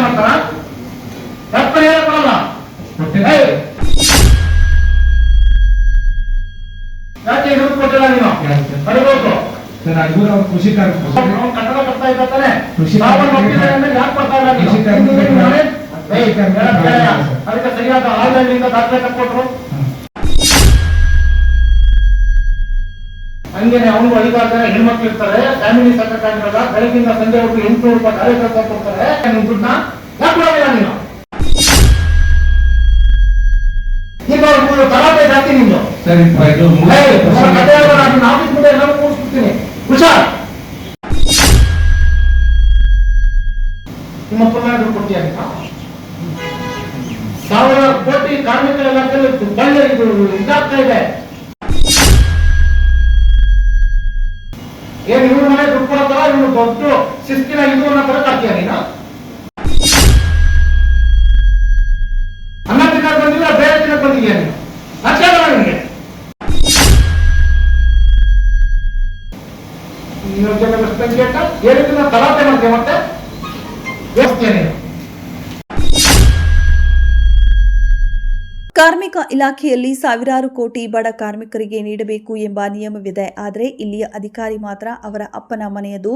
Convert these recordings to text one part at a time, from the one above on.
ಮಾಡ್ತಾರ? ತಪ್ಪು ಹೇಳ ಕೊಡಲ್ಲ ಯಾಕೆ ದುಡ್ಡು ಕೊಟ್ಟಿಲ್ಲ ನೀನು ಅವ್ರು ಕೃಷಿ ಕಟ್ಟಡ ಕಟ್ತಾ ಇದ್ದ ತಾನೆ. ಕೃಷಿ ಯಾಕೆ ಕೊಡ್ತಾ ಇಲ್ಲ? ಕೃಷಿ. ಅದಕ್ಕೆ ಸರಿಯಾದ ಆನ್ಲೈನ್ ದಾಖಲೆ ಕೊಟ್ಟರು ಹಂಗೇನೆ ಅವನು ಐದಾರು ಜನ ಹೆಣ್ಮಕ್ಳು ಇರ್ತಾರೆ ಫ್ಯಾಮಿಲಿ ಸೆಕ್ರೆಟರಿಗಳ ಬೆಳಗಿಂದ ಸಂಜೆವರೆಗೂ ಎಂಟು ರೂಪಾಯಿ ಕಾರ್ಯಕರ್ತ ಕೊಡ್ತಾರೆ ನಿಮ್ ದುಡ್ಡನ್ನ ಯಾಕೆ ನೀನು. ಈಗ ನಿಂದು. ಸರ್ ಆಫೀಸ್ ಮುಂದೆ ಎಲ್ಲರೂ ಕೂರಿಸ್ಬಿಡ್ತೀನಿ. ಹುಷಾರ್. ನಿಮ್ಮ? ಸಾವಿರ ಕೋಟಿ ಕಾರ್ಮಿಕರ ಇಲಾಖೆಯಲ್ಲಿ ಇದಾಗ್ತಾ ಇದೆ. ಏನ್ ಇವ್ರ ಮನೆ ದುಡ್ಡು ಕೊಡ್ತಾರ ಇವ್ರು ದೊಡ್ಡ ಶಿಸ್ತಿನ ಇದು ಅನ್ನೋ ತರ ಕಾಡ್ತೀಯ ನೀನು? ಅನ್ನ ತಿನ್ನಕ್ ಬಂದಿಲ್ಲ ಬೇರೆ ತಿನ್ನಕ್ ಬಂದಿದ್ಯಾ ನೀನು? ನಾಚಿಕೆ ನಿನ್ಗೆ. ಯೋಜನೆ ಹೇಳಿದ್ರೆ ತಲಾಟೆ ಮಾಡ್ತೀಯ ಮತ್ತೆ? ಯೋಚಿಸ್ತೀಯ ಕಾರ್ಮಿಕ ಇಲಾಖೆಯಲ್ಲಿ ಸಾವಿರಾರು ಕೋಟಿ ಬಡ ಕಾರ್ಮಿಕರಿಗೆ ನೀಡಬೇಕು ಎಂಬ ನಿಯಮವಿದೆ. ಆದರೆ ಇಲ್ಲಿಯ ಅಧಿಕಾರಿ ಮಾತ್ರ ಅವರ ಅಪ್ಪನ ಮನೆಯದು.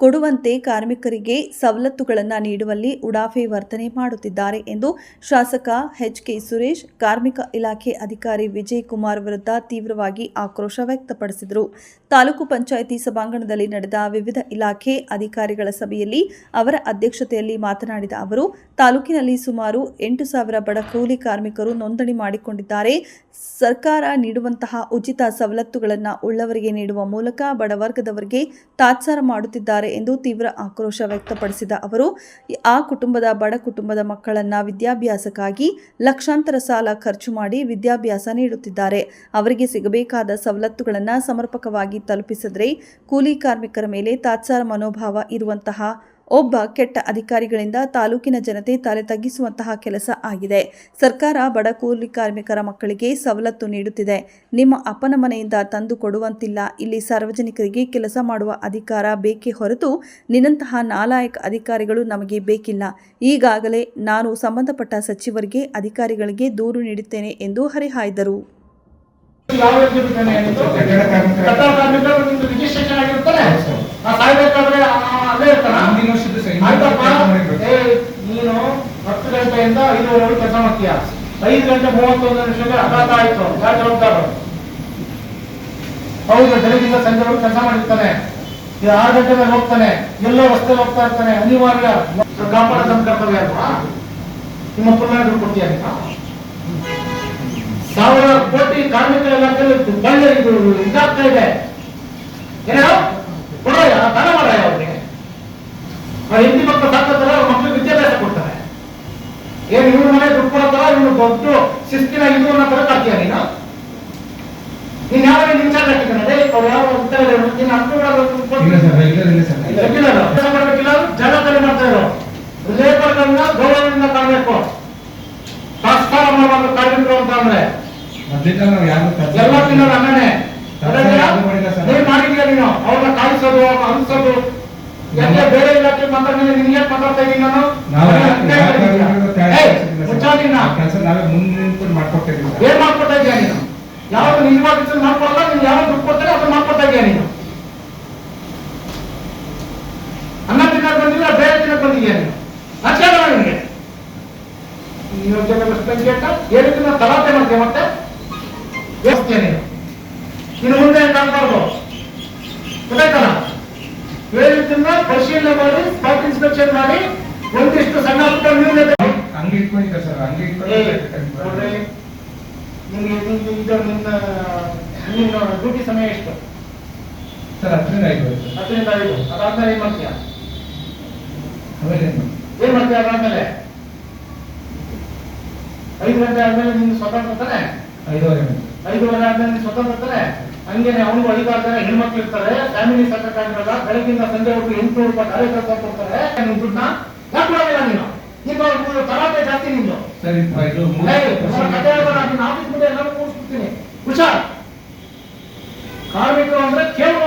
ಕೊಡುವಂತೆ ಕಾರ್ಮಿಕರಿಗೆ ಸವಲತ್ತುಗಳನ್ನು ನೀಡುವಲ್ಲಿ ಉಡಾಫೆ ವರ್ತನೆ ಮಾಡುತ್ತಿದ್ದಾರೆ ಎಂದು ಶಾಸಕ ಎಚ್ ಕೆ ಸುರೇಶ್, ಕಾರ್ಮಿಕ ಇಲಾಖೆ ಅಧಿಕಾರಿ ವಿಜಯ್ ಕುಮಾರ್ ವಿರುದ್ಧ ತೀವ್ರವಾಗಿ ಆಕ್ರೋಶ ವ್ಯಕ್ತಪಡಿಸಿದರು. ತಾಲೂಕು ಪಂಚಾಯಿತಿ ಸಭಾಂಗಣದಲ್ಲಿ ನಡೆದ ವಿವಿಧ ಇಲಾಖೆ ಅಧಿಕಾರಿಗಳ ಸಭೆಯಲ್ಲಿ ಅವರ ಅಧ್ಯಕ್ಷತೆಯಲ್ಲಿ ಮಾತನಾಡಿದ ಅವರು, ತಾಲೂಕಿನಲ್ಲಿ ಸುಮಾರು ಎಂಟು ಸಾವಿರ ಬಡ ಕೂಲಿ ಕಾರ್ಮಿಕರು ನೋಂದಣಿ ಮಾಡಿಕೊಂಡಿದ್ದಾರೆ. ಸರ್ಕಾರ ನೀಡುವಂತಹ ಉಚಿತ ಸವಲತ್ತುಗಳನ್ನು ಉಳ್ಳವರಿಗೆ ನೀಡುವ ಮೂಲಕ ಬಡವರ್ಗದವರಿಗೆ ತಾತ್ಸಾರ ಮಾಡುತ್ತಿದ್ದಾರೆ ಎಂದು ತೀವ್ರ ಆಕ್ರೋಶ ವ್ಯಕ್ತಪಡಿಸಿದ ಅವರು, ಆ ಕುಟುಂಬದ ಬಡ ಕುಟುಂಬದ ಮಕ್ಕಳನ್ನ ವಿದ್ಯಾಭ್ಯಾಸಕ್ಕಾಗಿ ಲಕ್ಷಾಂತರ ಸಾಲ ಖರ್ಚು ಮಾಡಿ ವಿದ್ಯಾಭ್ಯಾಸ ನೀಡುತ್ತಿದ್ದಾರೆ. ಅವರಿಗೆ ಸಿಗಬೇಕಾದ ಸವಲತ್ತುಗಳನ್ನು ಸಮರ್ಪಕವಾಗಿ ತಲುಪಿಸಿದರೆ ಕೂಲಿ ಕಾರ್ಮಿಕರ ಮೇಲೆ ತಾತ್ಸಾರ ಮನೋಭಾವ ಇರುವಂತಹ ಒಬ್ಬ ಕೆಟ್ಟ ಅಧಿಕಾರಿಗಳಿಂದ ತಾಲೂಕಿನ ಜನತೆ ತಲೆ ತಗ್ಗಿಸುವಂತಹ ಕೆಲಸ ಆಗಿದೆ. ಸರ್ಕಾರ ಬಡ ಕೂಲಿ ಕಾರ್ಮಿಕರ ಮಕ್ಕಳಿಗೆ ಸವಲತ್ತು ನೀಡುತ್ತಿದೆ. ನಿಮ್ಮ ಅಪ್ಪನ ಮನೆಯಿಂದ ತಂದು ಕೊಡುವಂತಿಲ್ಲ. ಇಲ್ಲಿ ಸಾರ್ವಜನಿಕರಿಗೆ ಕೆಲಸ ಮಾಡುವ ಅಧಿಕಾರ ಬೇಕೇ ಹೊರತು ನಿನ್ನಂತಹ ನಾಲಾಯಕ ಅಧಿಕಾರಿಗಳು ನಮಗೆ ಬೇಕಿಲ್ಲ. ಈಗಾಗಲೇ ನಾನು ಸಂಬಂಧಪಟ್ಟ ಸಚಿವರಿಗೆ, ಅಧಿಕಾರಿಗಳಿಗೆ ದೂರು ನೀಡುತ್ತೇನೆ ಎಂದು ಹರಿಹಾಯ್ದರು. ಆ ಸಾಯ್ಬೇಕಾದ್ರೆ ಅಲ್ಲೇ ಇರ್ತಾನ? ವರ್ಷದ ಆಯ್ತಪ್ಪ. ಏ, ನೀನು ಹತ್ತು ಗಂಟೆಯಿಂದ ಐದುವರೆವರೆಗೂ ಕೆಲಸ ಮಾಡ್ತೀಯ? ಐದು ಗಂಟೆ ಮೂವತ್ತೊಂದು ನಿಮಿಷಕ್ಕೆ ಅಪಘಾತ ಆಯ್ತು. ಯಾರು ಜವಾಬ್ದಾರ? ಹೌದು ಬೆಳಗಿಂದ ಸಂಜೆವರೆಗೂ ಕೆಲಸ ಮಾಡಿರ್ತಾನೆ. ಇದು ಆರು ಗಂಟೆ ಮೇಲೆ ಹೋಗ್ತಾನೆ. ಎಲ್ಲ ರಸ್ತೆಲಿ ಹೋಗ್ತಾ ಇರ್ತಾನೆ. ಅನಿವಾರ್ಯ. ಕಾಪಾಡ ನಮ್ಮ ಕರ್ತವ್ಯ ಅಲ್ವಾ? ನಿಮ್ಮ ಪುನರ್ ಕೊಡ್ತೀಯ ನೀನು? ಸಾವಿರ ಕೋಟಿ ಕಾರ್ಮಿಕರ ಇಲಾಖೆಯಲ್ಲಿ ಬಳ್ಳಿ ಇದು ಇದಾಗ್ತಾ ಇದೆ. ಏನೋ ಕೊಡೋಯ ದಾನ ಮಾಡಯ್ಯ ಅವ್ರಿಗೆ. ಅವ್ರ ಹೆಂಡತಿ ಮಕ್ಕಳು ಸಾಕತ್ತಾರ ಅವ್ರ ಮಕ್ಕಳಿಗೆ ವಿದ್ಯಾಭ್ಯಾಸ ಕೊಡ್ತಾರೆ. ಏನ್ ಇವ್ರ ಮನೆ ದುಡ್ಡು ಕೊಡತ್ತಾರ ಇವ್ನು ದೊಡ್ಡ ಶಿಸ್ತಿನ ಇದು ಅನ್ನೋ ತರ ಕಾಡ್ತೀಯ ನೀನು? ನೀನ್ ಯಾವ ನಿನ್ ಚಾರ್ಜ್ ಹಾಕಿದ್ದಾನೆ? ಅವ್ರು ಯಾವ ನೀನು ಅಷ್ಟು ಮಾಡ್ಬೇಕಿಲ್ಲ ಜಾಗ ಖಾಲಿ ಮಾಡ್ತಾ ಇರೋ ಲೇಬರ್ಗಳನ್ನ ಗೌರವದಿಂದ ಕಾಣಬೇಕು. ಸಂಸ್ಕಾರ ಮಾಡಬೇಕು ಕಾರ್ಮಿಕರು ಅಂತ ಅಂದ್ರೆ. ಎಲ್ಲ ತಿನ್ನೋದು ಅನ್ನನೇ ನೀನ್ ಮಾಡಿದ್ಯಾ ನೀನು? ಅವ್ರನ್ನ ಕಾಯಿಸೋದು ಅನ್ಸೋದು ಎಲ್ಲ ಬೇರೆ ಇಲಾಖೆ ಮಾತಾಡ್ಮೇಲೆ ನಿನ್ಗೆ ಮಾತಾಡ್ತಾ ಇದ್ದೀನಿ ನಾನು. ಕೆಲಸ ನಾವೇ ಮುಂದೆ ನಿಂತ್ಕೊಂಡು ಏನ್ ಮಾಡ್ಕೊಡ್ತಾ ಇದೀಯ ನೀನು? ಯಾವ್ದು ನಿಜವಾಗಿ ಮಾಡ್ಕೊಡಲ್ಲ ನೀನ್ ಯಾವ ದುಡ್ಡು ಕೊಡ್ತಾರೆ ಅದನ್ನ ಮಾಡ್ಕೊಡ್ತಾ ಇದೀಯ ನೀನು? ಅನ್ನ ದಿನ ಬಂದಿಲ್ಲ ಬೇರೆ ದಿನ ಬಂದಿದ್ಯಾ ನೀನು? ನಾಚಿಕೆ ನಿನಗೆ. ಹೇಳಿದ್ರೆ ತಲಾಟೆ ಮಾಡ್ತೀಯ ಮತ್ತೆ? ವ್ಯವಸ್ಥೆ ನೀನು. ಹಂಗೆ ಇಟ್ಕೊಂಡಿದ್ದೆ ಸರ್ ಹಂಗೆ ಏ, ನೋಡ್ರಿ, ಇಟ್ಕೊಂಡು ನಿಮ್ಗೆ ಇದು ಡ್ಯೂಟಿ ಸಮಯ ಎಷ್ಟು? ಸರ್ ಹತ್ತರಿಂದ ಐದು ಹತ್ತರಿಂದ ಐದು ಅದಾದ್ಮೇಲೆ ಏನ್ ಮಾಡ್ತೀಯ? ಆಮೇಲೆ ಏನು? ಮಾಡ್ತೀಯ? ಅದಾದ್ಮೇಲೆ? ಐದು ಗಂಟೆ ಆದ್ಮೇಲೆ ನಿಮ್ಗೆ ಸ್ವತಂತ್ರ ತಾನೆ? ಐದೂವರೆ. ಐದೂವರೆ ಆದ್ಮೇಲೆ ನಿಮ್ಗೆ ಸ್ವತಂತ್ರ ತಾನೆ? ಹಂಗೇನೆ ಅವನಿಗೂ ಜನ ಹೆಣ್ಮಕ್ಳು ಇರ್ತಾರೆ ಫ್ಯಾಮಿಲಿ ಸೆಕ್ರೆಟರಿಗಳ ಬೆಳಗಿಂದ ಸಂಜೆವರೆಗೂ ಎಂಟು ರೂಪಾಯಿ ಕಾರ್ಯಕರ್ತ ಕೊಡ್ತಾರೆ ನಿನ್ ದುಡ್ಡನ್ನ ಯಾಕೆ ನೀನು? ಈಗ ಅವ್ರು ತಲಾಟೆ ಜಾಸ್ತಿ ನಿಂದು ಸರ್ ಇದು ಕತೆ ಹೇಳ್ಬೇಡ, ನಿನ್ನ ಆಫೀಸ್ ಮುಂದೆ ಎಲ್ಲರೂ ಕೂರಿಸ್ಬಿಡ್ತೀನಿ ಹುಷಾರ್. ಕಾರ್ಮಿಕರು ಅಂದ್ರೆ ಕೇಳುವ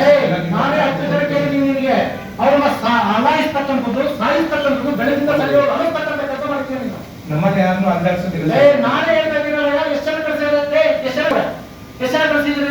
ಏ, ನಾನೇ ಹತ್ತು ಜನ ಕೇಳಿದ್ದೀನಿ ನಿನಗೆ ಅವ್ರನ್ನ ಅಲಾಯಿಸ್ತಕ್ಕಂಥದ್ದು ಸಾಯಿಸ್ತಕ್ಕಂಥದ್ದು ಬೆಳಗಿಂದ ಸರಿಯೋದು ಅನಿಸ್ತಕ್ಕಂಥ ಕೆಲಸ ಮಾಡ್ತೀನಿ ನಮ್ಮ ಯಾರನ್ನು ನಾನೇ